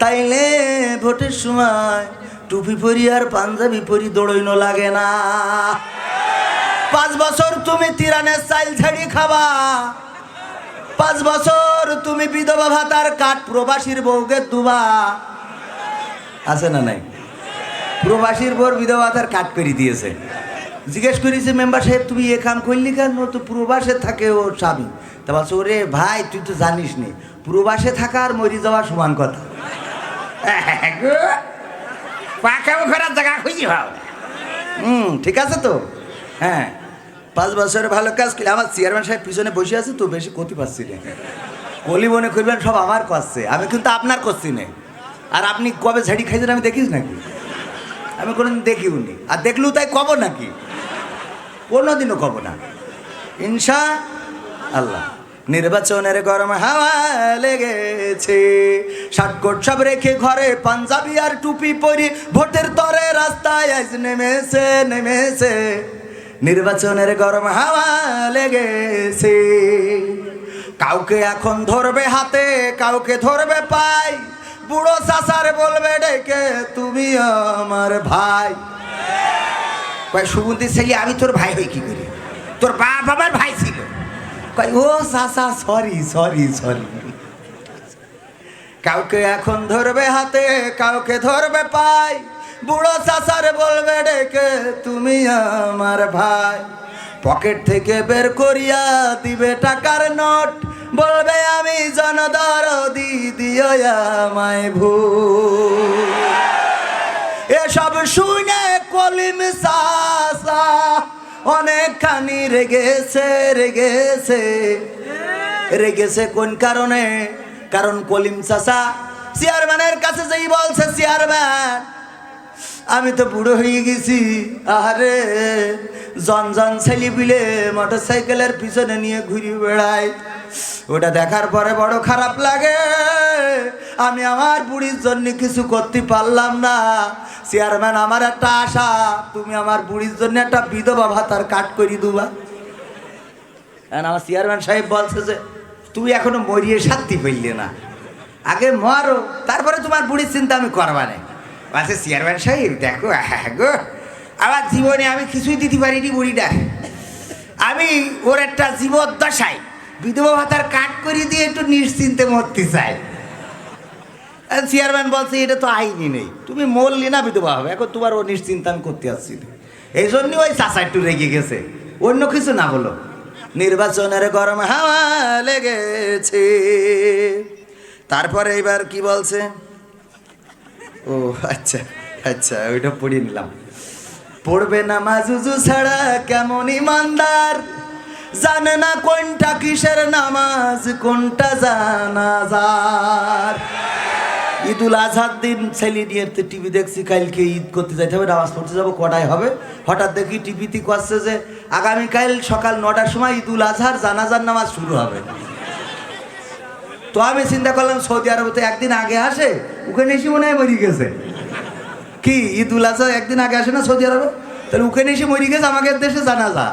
তাইলে ভোটের সময় টুপি পরি আর পাঞ্জাবি পরি দৌড়ইনো লাগে না। পাঁচ বছর তুমি তিরানের চাইল ছাড়ি খাবা। পাঁচ বছর তুমি বিধবা ভাতার কাঠ প্রবাসীর বউকে দুবা। আছে না নাই? প্রবাসীর বউর বিধবা ভাতার কাঠ করে দিয়েছে। জিজ্ঞেস করেছে, মেম্বার সাহেব, তুমি এ কাম করলি কেন? তো প্রবাসে থাকে ও স্বামী। তা বলছে, ওরে ভাই, তুই তো জানিস নি প্রবাসে থাকা আর মরি যাওয়া সমান কথা। পাকা ঘোরার জায়গা খুঁজি ভাও। হুম ঠিক আছে তো। হ্যাঁ। পাঁচ বছরে ভালো কাজ করলে আমার চেয়ারম্যান সাহেব পিছনে বসে আছে তো বেশি ক্ষতি পাচ্ছি না। কলি মনে করবেন সব আমার করছে আমি কিন্তু আপনার করছি না। আর আপনি কবে ঝাড়ি খাইছেন আমি দেখিস নাকি? আমি কোনোদিন দেখিও নি আর দেখলেও তাই কব নাকি? কোনোদিনও কব না। ইনশা আল্লাহ। নির্বাচনের গরম হাওয়া লেগেছে। ষাটকোট সব রেখে ঘরে পাঞ্জাবি আর টুপি পরি, ভোটের তরে রাস্তায় আজ নেমেছে নেমেছে। নির্বাচনের গরম হাওয়া লেগেছে। কাউকে এখন ধরবে হাতে, কাউকে ধরবে পাই বুড়ো চাষার বলবে, ডেকে তুমি আমার ভাই। সুগন্ধি ছেলে, আমি তোর ভাই হই কি করি? তোর বাপ আমার ভাই ও চাষা সরি সরি সরি কাউকে এখন ধরবে হাতে, কাউকে ধরবে পাই বুড়ো চাষার বলবে, ডেকে তুমি আমার ভাই। পকেট থেকে বের করিয়া দিবে টাকার নোট। বলবে, আমি জনদর দি দিও আমায় ভূ এসব শুনে কলিম সাসা অনেকখানি রেগেছে রেগেছে। রেগেছে কোন কারণে? কারণ কলিম চাষা চেয়ারম্যানের কাছে যেই বলছে, চেয়ারম্যান, আমি তো বুড়ো হয়ে গেছি। আরে জন জন ছেলে পিলে মোটর সাইকেলের পিছনে নিয়ে ঘুরে বেড়াই ওটা দেখার পরে বড় খারাপ লাগে। আমি আমার বুড়ির জন্য কিছু করতে পারলাম না। চেয়ারম্যান আমার একটা আশা, তুমি আমার বুড়ির জন্য একটা বিধবা ভাতার কাট করি দুবা। আমার চেয়ারম্যান সাহেব বলছে যে, তুই এখনও মরিয়ে শান্তি পেললে না। আগে মরো, তারপরে তোমার বুড়ির চিন্তা আমি করবা না। বলছে চেয়ারম্যান সাহেব, দেখো হ্যাঁ গো, আমার জীবনে আমি কিছুই দিতে পারিনি বুড়িটা আমি ওর একটা জীবদ্দশায় বিধবা ভাতার কাট করিয়ে দিয়ে একটু নিশ্চিন্তে মরতে চাই চেয়ারম্যান বলছে, এটা তো আইনি নেই। তুমি মরলি না বিধবা হবে। এখন তোমার ও নিশ্চিন্তা আমি করতে আসছি এই জন্যই ওই চাষা একটু রেগে গেছে। অন্য কিছু না হলো। নির্বাচনের গরম হাওয়া লেগেছে। তারপরে এবার কি বলছে? ও আচ্ছা আচ্ছা ওইটা পড়িয়ে নিলাম। পড়বে না মাজুজু ছাড়া কেমন ইমানদার? জানে না কোনটা কিসের নামাজ, কোনটা জানাজার। ঈদুল আজহার দিন ছেলে নিয়ে টিভি দেখছি, কালকে ঈদ করতে যাইতে হবে, নামাজ পড়তে যাব, কটায় হবে? হঠাৎ দেখি টিভিতে করছে যে, আগামীকাল সকাল নটার সময় ঈদুল আজহার জানাজার নামাজ শুরু হবে। তো আমি চিন্তা করলাম, সৌদি আরবে তো একদিন আগে আসে, ওখানে এসে মনে হয় মরি গেছে। কি, ঈদুল আজহা একদিন আগে আসে না সৌদি আরবে? তাহলে ওখানে এসে মরি গেছে আমাদের দেশে জানাজা।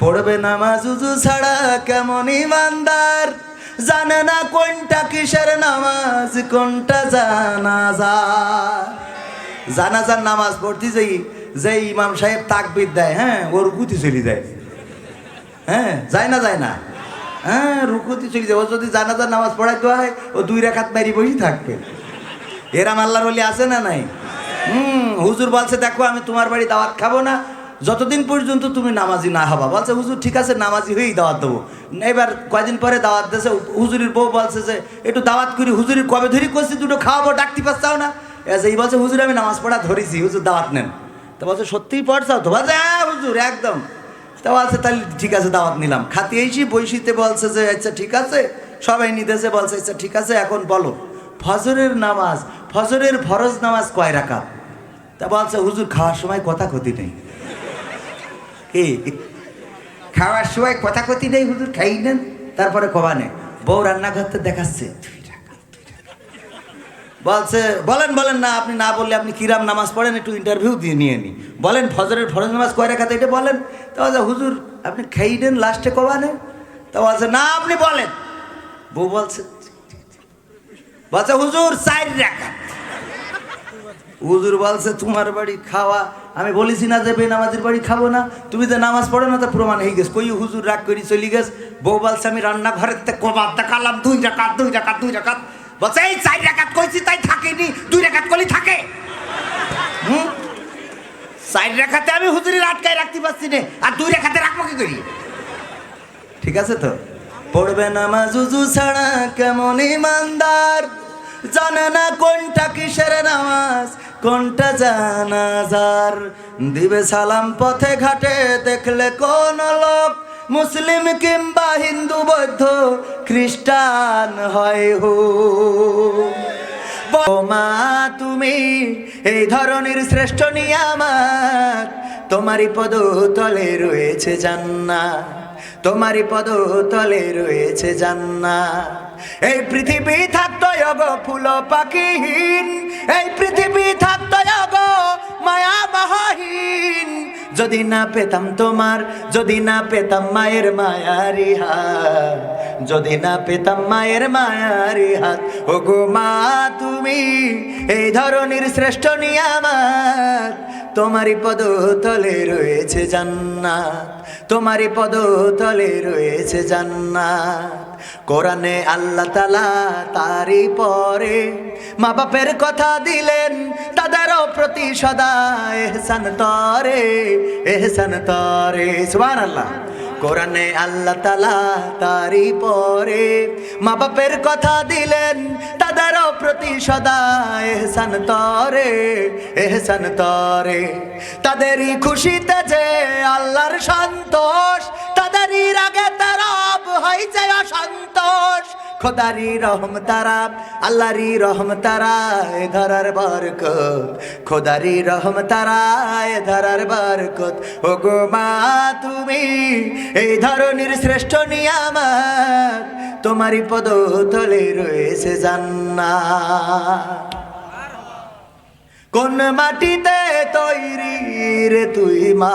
পড়বে নামাজ উজু ছাড়া কেমন ইমানদার? জানে না কোনটা কিসের নামাজ, কোনটা জানাজা। জানাজার নামাজ পড়তে যাই যে ইমাম সাহেব তাকবির দেয় হ্যাঁ ওর গুতি চলে যায়। হ্যাঁ যায় না যায় না। হ্যাঁ রুকুতি চলে যায়। ও যদি জানাজার নামাজ পড়াই পড়াইতে হয়, ও দুই রেখাত মারি বসে থাকবে। এরাম আল্লাহর বলি আছে না নাই? হুম, হুজুর বলছে, দেখো, আমি তোমার বাড়ি দাওয়াত খাব না যতদিন পর্যন্ত তুমি নামাজি না হবা, বলছে, হুজুর, ঠিক আছে, নামাজি হয়েই দাওয়াত দেবো। এবার কয়দিন পরে দাওয়াত দিয়েছে, হুজুরির বউ বলছে যে, একটু দাওয়াত করি হুজুরির কবে ধরি? করছি দুটো খাওয়াবো, ডাকতে পারছাও না। এই বলছে, হুজুর, আমি নামাজ পড়া ধরেছি, হুজুর, দাওয়াত নেন। তো বলছে, সত্যিই পড়ছাও তো? বলছে হ্যাঁ হুজুর, একদম। তা বলছে, তাহলে ঠিক আছে, দাওয়াত নিলাম। খাতি এসি বৈশিতে বলছে যে আচ্ছা ঠিক আছে। সবাই নিতেছে বলছে আচ্ছা ঠিক আছে, এখন বলো, ফজরের নামাজ, ফজরের ফরজ নামাজ কয় রাখা তা বলছে, হুজুর, খাওয়ার সময় কথা ক্ষতি নেই। খাওয়ার সময় কথা কথি নেই, হুজুর, খাই নেন, তারপরে কবা কবানে বউ রান্নাঘর তো দেখাচ্ছে। বলছে, বলেন বলেন না, আপনি না বললে আপনি কিরাম নামাজ পড়েন, একটু ইন্টারভিউ দিয়ে নিয়ে নি। বলেন, ফজরের ফরজ নামাজ কয় রেখাতে এটা বলেন। তা বলছে, হুজুর, আপনি খেয়ে নেন লাস্টে কবানে তা বলছে, না, আপনি বলেন। বউ বলছে বলছে, হুজুর, চার রাখাত হুজুর বলছে, তোমার বাড়ি খাওয়া, আমি বলেছি না যে বেনামাজির বাড়ি খাব না। তুমি যে নামাজ পড়ো না, তা প্রমাণ হয়ে গেছে। কই হুজুর রাগ করি চলি গেছ। বউ বলছে, আমি রান্না ঘরের থেকে দেখালাম, দুই রাকাত দুই রাকাত দুই রাকাত। বলছে, এই চার রাকাত কইছি, তাই থাকেনি, দুই রাকাত কলি থাকে। হুম? চার রেখাতে আমি হুজুরের আটকায় রাখতে পারছি না, আর দুই রেখাতে রাখব কি করি? ঠিক আছে তো? পড়বে নামাজ উজু ছাড়া কেমন ইমানদার? জানে না কোনটা কিসের নামাজ, কোনটা জানাজার। দিবে সালাম পথে ঘাটে, দেখলে কোন লোক মুসলিম কিংবা হিন্দু, বৌদ্ধ, খ্রিস্টান হয় হো। মা, তুমি এই ধরনের শ্রেষ্ঠ নিয়ামত, তোমারই পদ তলে রয়েছে জান্না তোমারই পদ তলে রয়েছে জান্না এই পৃথিবী থাকতো অগ ফুল পাখিহীন। এই পৃথিবী থাকতো অগ মায়া মহাহীন যদি না পেতাম তোমার, যদি না পেতাম মায়ের মায়ারি হাত। যদি না পেতাম মায়ের মায়ারি হাত। ও গো মা, তুমি এই ধরনের শ্রেষ্ঠ নিয়ামত। তোমারই পদ তলে রয়েছে জান্নাত, তোমারই পদ তলে রয়েছে জান্নাত। কোরআনে আল্লাহ তালা তারই পরে মা বাপের কথা দিলেন, তাদেরও প্রতি সদা এহসান তরে এহসান তরে সুবহান আল্লাহ কোরআনে আল্লাহ তালা তারই পরে মা বাপের কথা দিলেন তাদের প্রতি সদা এহসান তরে এহসান তরে। তাদেরই খুশিতে যে আল্লাহর তারাব হয়েছে অসন্তোষ খোদারি রহম তারা, আল্লাহরি রহম তারা ধরার বরকত। খোদারি রহম তারা, এ ধরার বরকত। ও গো মা, তুমি এই ধরনের শ্রেষ্ঠ নিয়ামত, তোমারই পদ তলে রয়েছে জান্না কোন মাটিতে তৈরি রে তুই মা?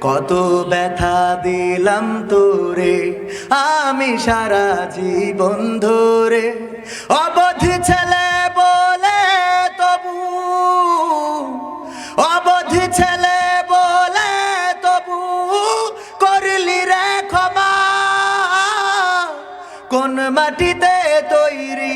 কত ব্যথা দিলাম তোরে, আমি সারা জীবন ধরে। অবধ ছেলে বলে তবু, অবধ ছেলে বলে তবু, করলি রে ক্ষমা। কোন মাটিতে তৈরি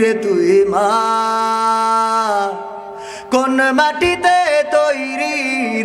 রে তুই মা? কোন মাটিতে তৈরি